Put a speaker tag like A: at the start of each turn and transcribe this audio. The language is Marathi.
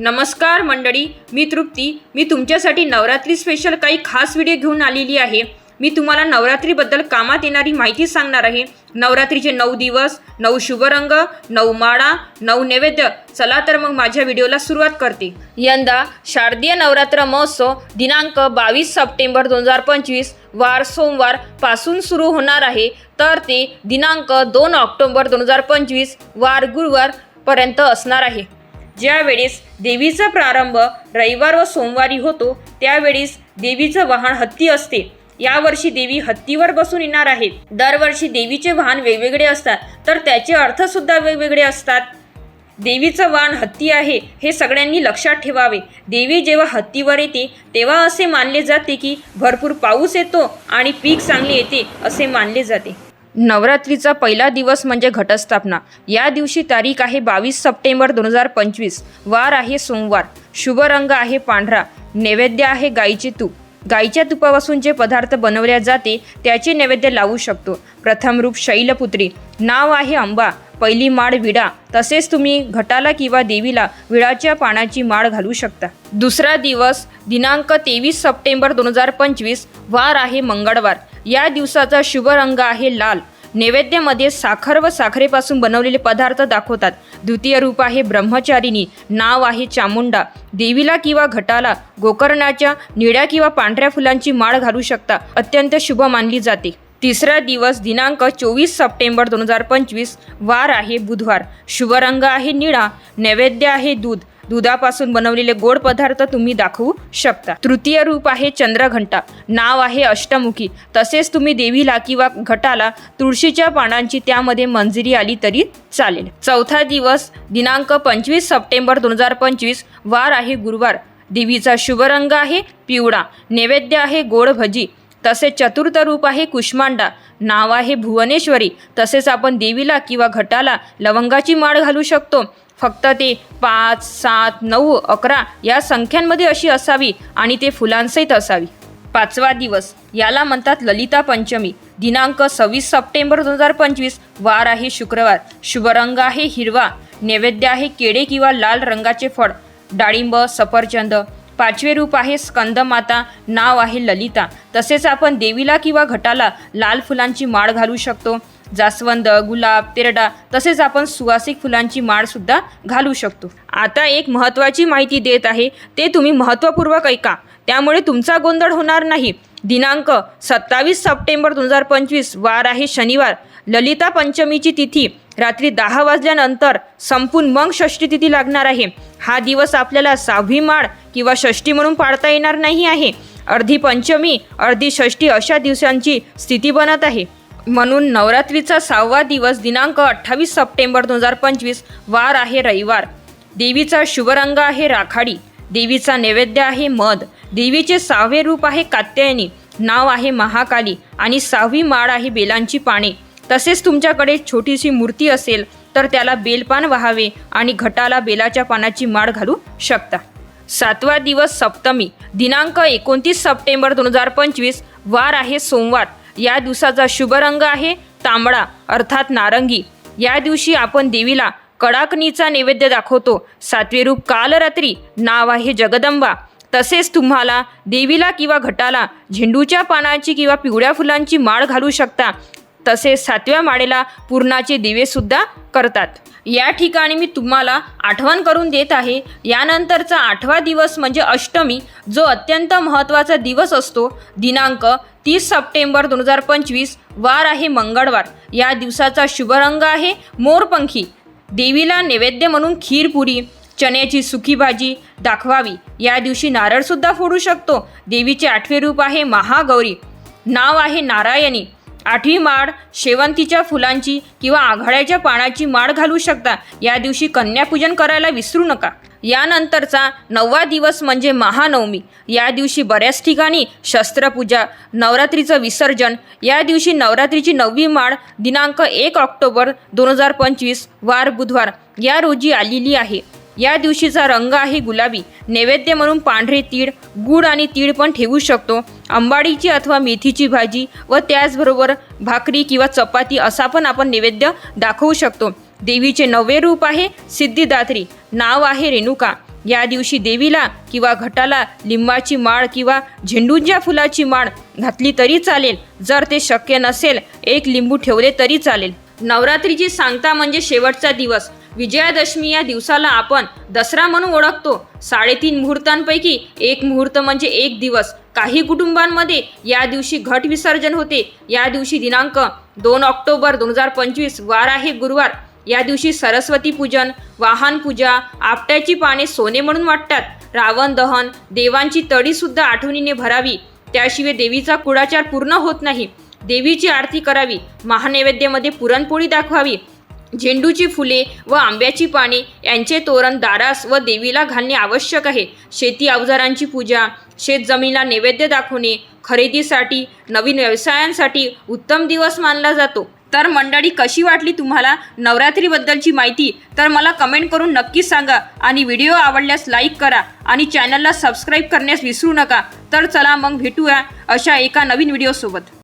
A: नमस्कार मंडळी मी तृप्ती. मी तुमच्यासाठी नवरात्री स्पेशल काही खास व्हिडिओ घेऊन आलेली आहे. मी तुम्हाला नवरात्रीबद्दल कामात येणारी माहिती सांगणार आहे. नवरात्रीचे नऊ दिवस नऊ शुभ रंग नऊ माळा नऊ नैवेद्य. चला तर मग माझ्या व्हिडिओला सुरुवात करते. यंदा शारदीय नवरात्र महोत्सव दिनांक बावीस सप्टेंबर दोन हजार पंचवीस वार सोमवारपासून सुरू होणार आहे. तर ते दिनांक दोन ऑक्टोबर दोन हजार पंचवीस वार गुरुवार पर्यंत असणार आहे. ज्यावेळेस देवीचा प्रारंभ रविवार व सोमवारी होतो त्यावेळेस देवीचं वाहन हत्ती असते. यावर्षी देवी हत्तीवर बसून येणार आहेत दरवर्षी देवीचे वाहन वेगवेगळे असतात. तर त्याचे अर्थसुद्धा वेगवेगळे असतात. देवीचं वाहन हत्ती आहे हे सगळ्यांनी लक्षात ठेवावे. देवी जेव्हा हत्तीवर येते तेव्हा असे मानले जाते की भरपूर पाऊस येतो आणि पीक चांगले येते असे मानले जाते. नवरात्रीचा पहिला दिवस म्हणजे घटस्थापना. या दिवशी तारीख आहे बावीस सप्टेंबर दोन हजार पंचवीस. वार आहे सोमवार. शुभ रंग आहे पांढरा. नैवेद्य आहे गाईचे तूप. गाईच्या तुपापासून जे पदार्थ बनवल्या जाते त्याचे नैवेद्य लावू शकतो. प्रथम रूप शैलपुत्री. नाव आहे अंबा पहिली माळ विडा तसेच तुम्ही घटाला किंवा देवीला विडाच्या पानाची माळ घालू शकता. दुसरा दिवस दिनांक तेवीस सप्टेंबर दोन हजार पंचवीस वार आहे मंगळवार. या दिवसाचा शुभ रंग आहे लाल. नैवेद्यामध्ये साखर व साखरेपासून बनवलेले पदार्थ दाखवतात. द्वितीय रूप आहे ब्रह्मचारिणी. नाव आहे चामुंडा. देवीला किंवा घटाला गोकर्णाच्या निळ्या किंवा पांढऱ्या फुलांची माळ घालू शकता. अत्यंत शुभ मानली जाते. तिसरा दिवस दिनांक चोवीस सप्टेंबर दोन हजार पंचवीस. वार आहे बुधवार. शुभरंग आहे निळा. नैवेद्य आहे दूध. दुधापासून बनवलेले गोड पदार्थ तुम्ही दाखवू शकता. तृतीय रूप आहे चंद्रघंटा. नाव आहे अष्टमुखी. तसेच तुम्ही देवीला किंवा घटाला तुळशीच्या पानांची त्यामध्ये मंजिरी आली तरी चालेल. चौथा दिवस दिनांक पंचवीस सप्टेंबर दोन हजार पंचवीस. वार आहे गुरुवार. देवीचा शुभ रंग आहे पिवळा. नैवेद्य आहे गोड भजी. तसेच चतुर्थ रूप आहे कुष्मांडा. नाव आहे भुवनेश्वरी. तसेच आपण देवीला किंवा घटाला लवंगाची माळ घालू शकतो. फक्त ते पाच सात नऊ अकरा या संख्यांमध्ये अशी असावी आणि ते फुलांसहित असावी. पाचवा दिवस. याला म्हणतात ललिता पंचमी. दिनांक सव्वीस सप्टेंबर दोन हजार पंचवीस. वार आहे शुक्रवार. शुभ रंग आहे हिरवा. नैवेद्य आहे केळे किंवा लाल रंगाचे फळ. डाळिंब सफरचंद पाचवे रूप आहे स्कंदमाता नाव आहे ललिता. तसेच आपण देवीला किंवा घटाला लाल फुलांची माळ घालू शकतो. जास्वंद गुलाब तेरडा तसेच आपण सुवासिक फुलांची माळ सुद्धा घालू शकतो. आता एक महत्त्वाची माहिती देत आहे ते तुम्ही महत्त्वपूर्वक ऐका. त्यामुळे तुमचा गोंधळ होणार नाही. दिनांक सत्तावीस सप्टेंबर दोन हजार पंचवीस वार आहे शनिवार. ललिता पंचमीची तिथी रात्री दहा वाजल्यानंतर संपून मग षष्ठी तिथी लागणार आहे. हा दिवस आपल्याला सहावी माळ किंवा षष्ठी म्हणून पाळता येणार नाही आहे. अर्धी पंचमी अर्धी षष्ठी अशा दिवसांची स्थिती बनत आहे. म्हणून नवरात्रीचा सहावा दिवस दिनांक अठ्ठावीस सप्टेंबर दोन हजार पंचवीस वार आहे रविवार. देवीचा शुभ रंग आहे राखाडी. देवीचा नैवेद्य आहे मध. देवीचे सहावे रूप आहे कात्यायनी. नाव आहे महाकाली आणि सहावी माळ आहे बेलांची पाने. तसेच तुमच्याकडे छोटीशी मूर्ती असेल तर त्याला बेलपान व्हावे आणि घटाला बेलाच्या पानाची माळ घालू शकता. सातवा दिवस सप्तमी. दिनांक एकोणतीस सप्टेंबर दोन हजार पंचवीस. वार आहे सोमवार. या दिवसाचा शुभ रंग आहे तांबडा अर्थात नारंगी. या दिवशी आपण देवीला कडाकणीचा नैवेद्य दाखवतो. सातवे रूप कालरात्री नाव आहे जगदंबा. तसेच तुम्हाला देवीला किंवा घटाला झेंडूच्या पानाची किंवा पिवळ्या फुलांची माळ घालू शकता. तसेच सातव्या माळेला पूर्णाचे दिवेसुद्धा करतात. या ठिकाणी मी तुम्हाला आठवण करून देत आहे. यानंतरचा आठवा दिवस म्हणजे अष्टमी जो अत्यंत महत्त्वाचा दिवस असतो. दिनांक तीस सप्टेंबर दोन हजार पंचवीस वार आहे मंगळवार. या दिवसाचा शुभरंग आहे मोरपंखी. देवीला नैवेद्य म्हणून खीरपुरी चण्याची सुकी भाजी दाखवावी. या दिवशी नारळसुद्धा फोडू शकतो. देवीचे आठवे रूप आहे महागौरी. नाव आहे नारायणी. आठवी माळ शेवंतीच्या फुलांची किंवा आघाड्याच्या पानाची माळ घालू शकता. या दिवशी कन्यापूजन करायला विसरू नका. यानंतरचा नववा दिवस म्हणजे महानवमी. या दिवशी बऱ्याच ठिकाणी शस्त्रपूजा नवरात्रीचं विसर्जन या दिवशी नवरात्रीची नववी माळ दिनांक एक ऑक्टोबर दोन हजार पंचवीस वार बुधवार या रोजी आलेली आहे. या दिवशीचा रंग आहे गुलाबी. नैवेद्य म्हणून पांढरे तीळ गूळ आणि तीळ पण ठेवू शकतो. आंबाडीची अथवा मेथीची भाजी व त्याचबरोबर भाकरी किंवा चपाती असा पण आपण नैवेद्य दाखवू शकतो. देवीचे नववे रूप आहे सिद्धिदात्री. नाव आहे रेणुका. या दिवशी देवीला किंवा घटाला लिंबाची माळ किंवा झेंडूंच्या फुलाची माळ घातली तरी चालेल. जर ते शक्य नसेल एक लिंबू ठेवले तरी चालेल. नवरात्रीची सांगता म्हणजे शेवटचा दिवस. विजयादशमी या दिवसाला आपण दसरा म्हणून ओळखतो. साडेतीन मुहूर्तांपैकी एक मुहूर्त म्हणजे एक दिवस. काही कुटुंबांमध्ये या दिवशी घट विसर्जन होते. या दिवशी दिनांक दोन ऑक्टोबर दोन हजार पंचवीस वार आहे गुरुवार. या दिवशी सरस्वती पूजन वाहन पूजा आपट्याची पाने सोने म्हणून वाटतात. रावण दहन देवांची तडीसुद्धा आठवणीने भरावी. त्याशिवाय देवीचा कुडाचार पूर्ण होत नाही. देवीची आरती करावी. महानैवेद्यामध्ये पुरणपोळी दाखवावी. झेंडूची फुले व आंब्याची पाने यांचे तोरण दारास व देवीला घालणे आवश्यक आहे. शेती अवजारांची पूजा शेतजमिनीला नैवेद्य दाखवणे खरेदीसाठी नवीन व्यवसायांसाठी उत्तम दिवस मानला जातो. तर मंडळी कशी वाटली तुम्हाला नवरात्रीबद्दलची माहिती? तर मला कमेंट करून नक्कीच सांगा आणि व्हिडिओ आवडल्यास लाईक करा आणि चॅनलला सबस्क्राईब करण्यास विसरू नका. तर चला मग भेटूया अशा एका नवीन व्हिडिओसोबत.